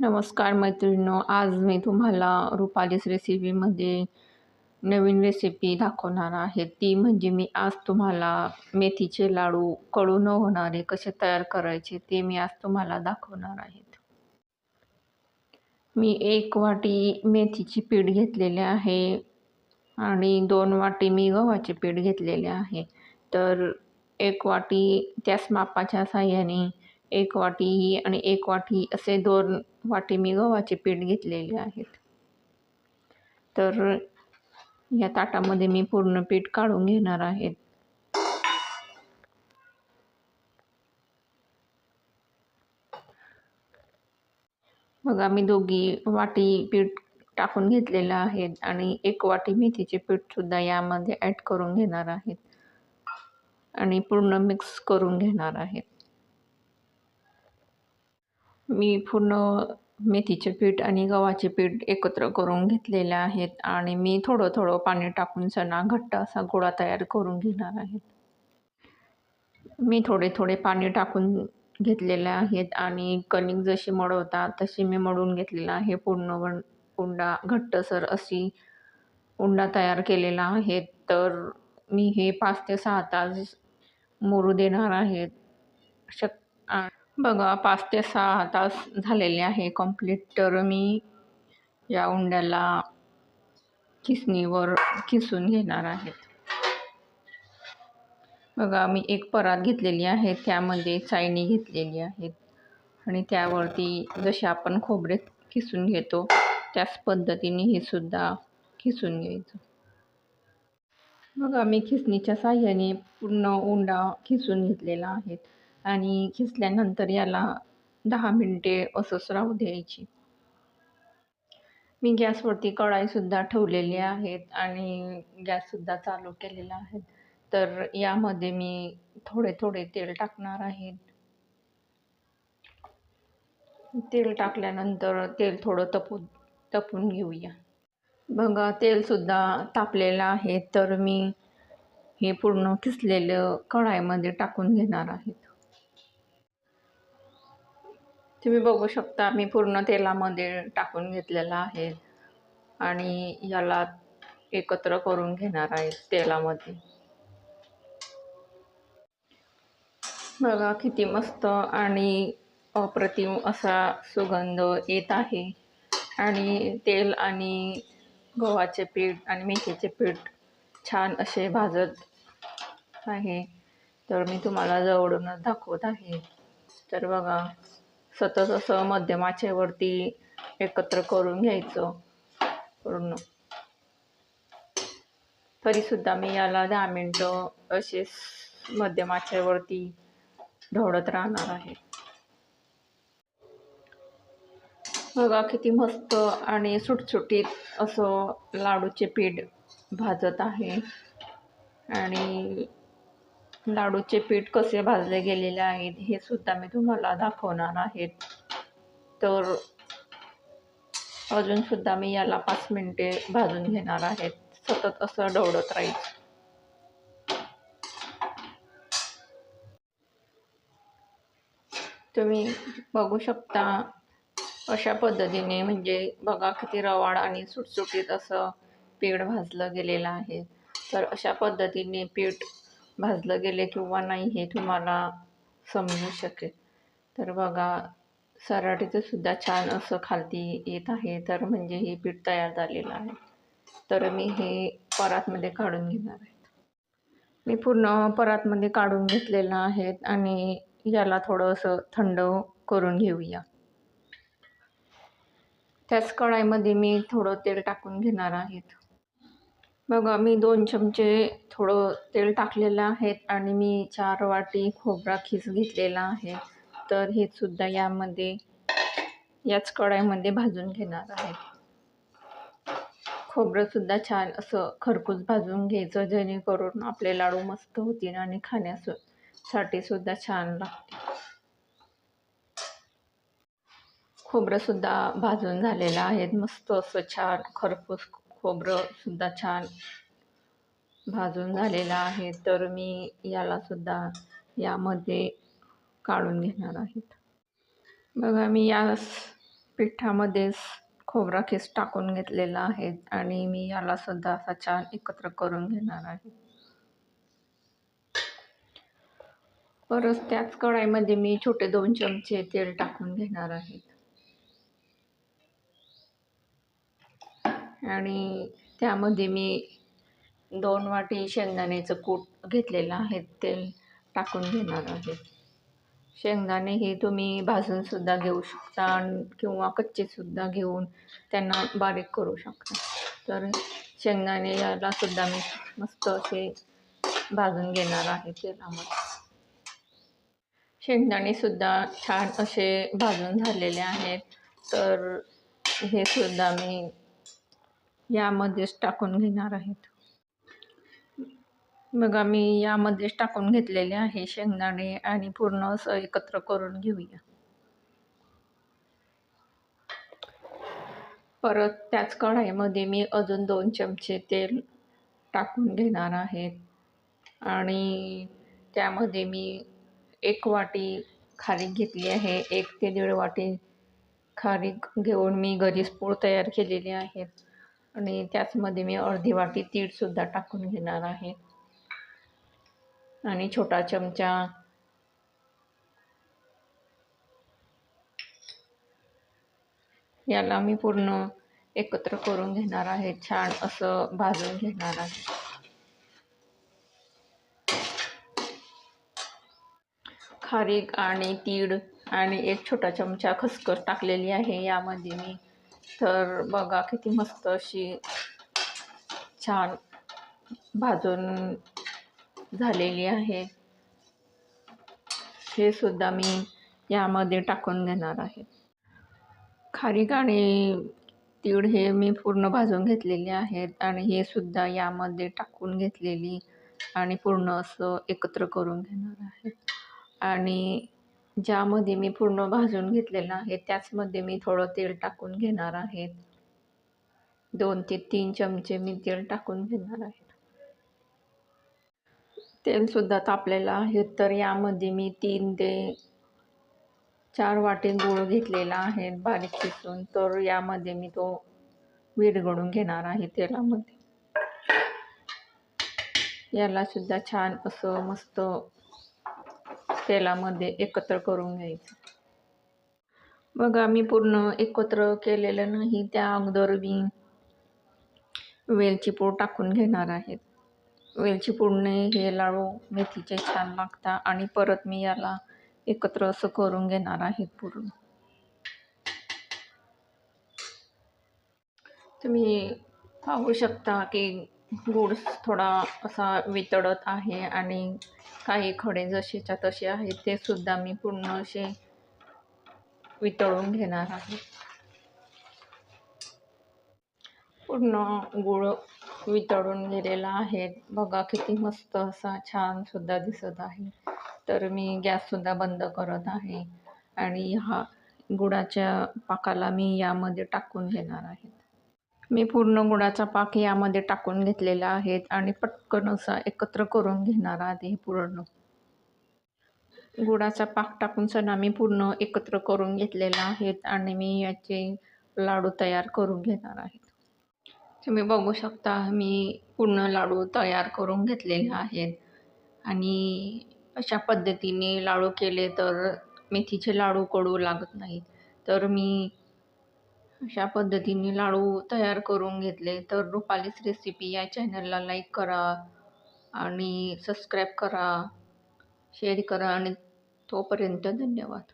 नमस्कार मैत्रिणींनो आज मी तुम्हाला रुपालीस रेसिपीमध्ये नवीन रेसिपी दाखवणार आहे. ती म्हणजे मी आज तुम्हाला मेथीचे लाडू कडू न होणारे कसे तयार करायचे ते मी आज तुम्हाला दाखवणार आहेत मी एक वाटी मेथीची पीठ घेतलेले आहे आणि दोन वाटी मी गव्हाचे पीठ घेतलेले आहे. तर एक वाटी त्याच मापाच्या साह्याने एक वाटी ही आणि एक वाटी असे दोन वाटी मी गव्हाचे पीठ घेतलेले आहेत. तर या ताटामध्ये मी पूर्ण पीठ काढून घेणार आहे. बघा मी दोघी वाटी पीठ टाकून घेतलेलं आहे आणि एक वाटी मेथीचे पीठसुद्धा यामध्ये ॲड करून घेणार आहेत आणि पूर्ण मिक्स करून घेणार आहेत मी पूर्ण मेथीचे पीठ आणि गव्हाचे पीठ एकत्र करून घेतलेले आहेत आणि मी थोडं थोडं पाणी टाकून सणा घट्ट असा गोळा तयार करून घेणार आहे. मी थोडे थोडे पाणी टाकून घेतलेले आहेत आणि कणिक जशी मळवतात तशी मी मळून घेतलेलं आहे. पूर्ण उंडा घट्टसर अशी उंडा तयार केलेला आहे. तर मी हे पाच ते सहा तास मुरू देणार आहेत शक बघा पाच ते सहा तास झालेले आहे. कंप्लीट तर मी या उंड्याला किसणीवर किसून घेणार आहेत बघा मी एक परात घेतलेली आहे. त्यामध्ये चायनी घेतलेली आहेत आणि त्यावरती जसे आपण खोबरे किसून घेतो त्याच पद्धतीने हे सुद्धा किसून घ्यायचं. बघा मी खिसणीच्या साह्याने पूर्ण उंडा खिसून घेतलेला आहे. आणि खिसल्यानंतर याला दहा मिनटे असंच राहू द्यायची. मी गॅसवरती कढाईसुद्धा ठेवलेली आहेत आणि गॅससुद्धा चालू केलेला आहे. तर यामध्ये मी थोडे थोडे तेल टाकणार आहे. तेल टाकल्यानंतर तेल थोडं तपू तपून घेऊया. बघा तेलसुद्धा तापलेलं आहे. तर मी हे पूर्ण किसलेलं कढाईमध्ये टाकून घेणार आहेत तुम्ही बघू शकता मी पूर्ण तेलामध्ये टाकून घेतलेला आहे आणि याला एकत्र करून घेणार आहे तेलामध्ये. बघा किती मस्त आणि अप्रतिम असा सुगंध येत आहे. आणि तेल आणि गव्हाचे पीठ आणि मेथीचे पीठ छान असे भाजत आहे. तर मी तुम्हाला जवळूनच दाखवत आहे. तर बघा सतत असं मध्यम एकत्र करून घ्यायचं पूर्ण. तरीसुद्धा मी याला दहा मिनटं असेच मध्यम ढवळत राहणार आहे. बघा किती मस्त आणि सुटसुटीत असं लाडूचे पीठ भाजत आहे. आणि लाडूचे पीठ कसे भाजले गेलेले आहेत हे सुद्धा मी तुम्हाला दाखवणार आहेत तर अजूनसुद्धा मी याला पाच मिनटे भाजून घेणार आहेत सतत असं डवडत राहील तुम्ही बघू शकता अशा पद्धतीने म्हणजे बघा किती रवाड आणि सुटसुटीत असं पीठ भाजलं गेलेलं आहे. तर अशा पद्धतीने पीठ भाजलं गेले किंवा नाही हे तुम्हाला समजू शकेल. तर बघा सराटीचं सुद्धा छान असं खालती येत आहे. तर म्हणजे हे पीठ तयार झालेलं आहे. तर मी हे परातमध्ये काढून घेणार आहे. मी पूर्ण परातमध्ये काढून घेतलेलं आहे आणि याला थोडंसं थंड करून घेऊया. त्याच कढाईमध्ये मी थोडं तेल टाकून घेणार आहेत बघा मी दोन चमचे थोडं तेल टाकलेलं आहे आणि मी चार वाटी खोबरा खीस घेतलेला आहे. तर हे सुद्धा यामध्ये याच कढाईमध्ये भाजून घेणार आहे. खोबरंसुद्धा छान असं खरपूस भाजून घ्यायचं जेणेकरून आपले लाडू मस्त होतील आणि खाण्यासाठी सुद्धा छान लागते खोबरंसुद्धा भाजून झालेलं आहे. मस्त असं छान खरपूस खोबरंसुद्धा छान भाजून झालेलं आहे. तर मी यालासुद्धा यामध्ये काढून घेणार आहेत बघा मी या पिठामध्येच खोबरा खीस टाकून घेतलेला आहे आणि मी याला सुद्धा असा छान एकत्र करून घेणार आहे. परत त्याच कढाईमध्ये मी छोटे दोन चमचे तेल टाकून घेणार आहे. आणि त्यामध्ये मी दोन वाटी शेंगदाण्याचं कूट घेतलेलं आहे तेल टाकून घेणार आहे. शेंगदाणे हे तुम्ही भाजूनसुद्धा घेऊ शकता किंवा कच्चेसुद्धा घेऊन त्यांना बारीक करू शकता. तर शेंगदाणे यालासुद्धा मी मस्त असे भाजून घेणार आहे तेलामध्ये. शेंगदाणेसुद्धा छान असे भाजून झालेले आहेत. तर हे सुद्धा मी यामध्येच टाकून घेणार आहेत. बघा मी यामध्येच टाकून घेतलेले आहे शेंगदाणे आणि पूर्ण असं एकत्र करून घेऊया. परत त्याच कढाईमध्ये मी अजून दोन चमचे तेल टाकून घेणार आहेत आणि त्यामध्ये मी एक वाटी खारीक घेतली आहे. एक ते दीड वाटी खारीक घेऊन मी घरीच पूड तयार केलेली आहेत आणि त्याचमध्ये मी अर्धी वाटी तीळसुद्धा टाकून घेणार आहे. आणि छोटा चमचा याला मी पूर्ण एकत्र करून घेणार आहे. छान असं भाजून घेणार आहे. खारीक आणि तीळ आणि एक छोटा चमचा खसखस टाकलेली आहे. यामध्ये मी तर बघा किती मस्त अशी छान भाजून झालेली आहे. हे सुद्धा मी यामध्ये टाकून घेणार आहे. खारीक आणि तीळ हे मी पूर्ण भाजून घेतलेले आहेत आणि हे सुद्धा यामध्ये टाकून घेतलेली आणि पूर्ण असं एकत्र करून घेणार आहे. आणि ज्यामध्ये मी पूर्ण भाजून घेतलेलं आहे त्याचमध्ये मी थोडं तेल टाकून घेणार आहे. दोन ते तीन चमचे मी तेल टाकून घेणार आहे. तेलसुद्धा तापलेलं आहे तर यामध्ये मी तीन ते चार वाटी गूळ घेतलेला आहे बारीक किसून तर यामध्ये मी तो विरघळून घेणार आहे तेलामध्ये. यालासुद्धा छान असं मस्त तेलामध्ये एकत्र करून घ्यायचं. बघा मी पूर्ण एकत्र केलेलं नाही त्या अगोदर मी वेलची पूड टाकून घेणार आहेत. वेलची पूडने हे लाडू मेथीचे छान लागतात आणि परत मी याला एकत्र असं करून घेणार आहे पूर्ण. तुम्ही पाहू शकता की गूळ थोडा असा वितळत आहे आणि काही खडे जसेच्या तसे आहेत ते सुद्धा मी पूर्ण असे वितळून घेणार आहे. पूर्ण गुळ वितळून गेलेला आहे. बघा किती मस्त असा छान सुद्धा दिसत आहे. तर मी गॅससुद्धा बंद करत आहे. आणि हा गुळाच्या पाकाला मी यामध्ये टाकून घेणार आहे. मी पूर्ण गुळाचा पाक यामध्ये टाकून घेतलेला आहे आणि पटकन असा एकत्र करून घेणार आधी पूर्ण. गुळाचा पाक टाकून सणा मी पूर्ण एकत्र करून घेतलेला आहे आणि मी याचे लाडू तयार करून घेणार आहे. तुम्ही बघू शकता मी पूर्ण लाडू तयार करून घेतलेले आहेत आणि अशा पद्धतीने लाडू केले तर मेथीचे लाडू कडू लागत नाहीत. तर मी अशा पद्धतीने लाडू तयार करून घेतले. तर रुपालीच रेसिपी या चॅनलला लाईक करा आणि सबस्क्राईब करा शेअर करा आणि तोपर्यंत धन्यवाद.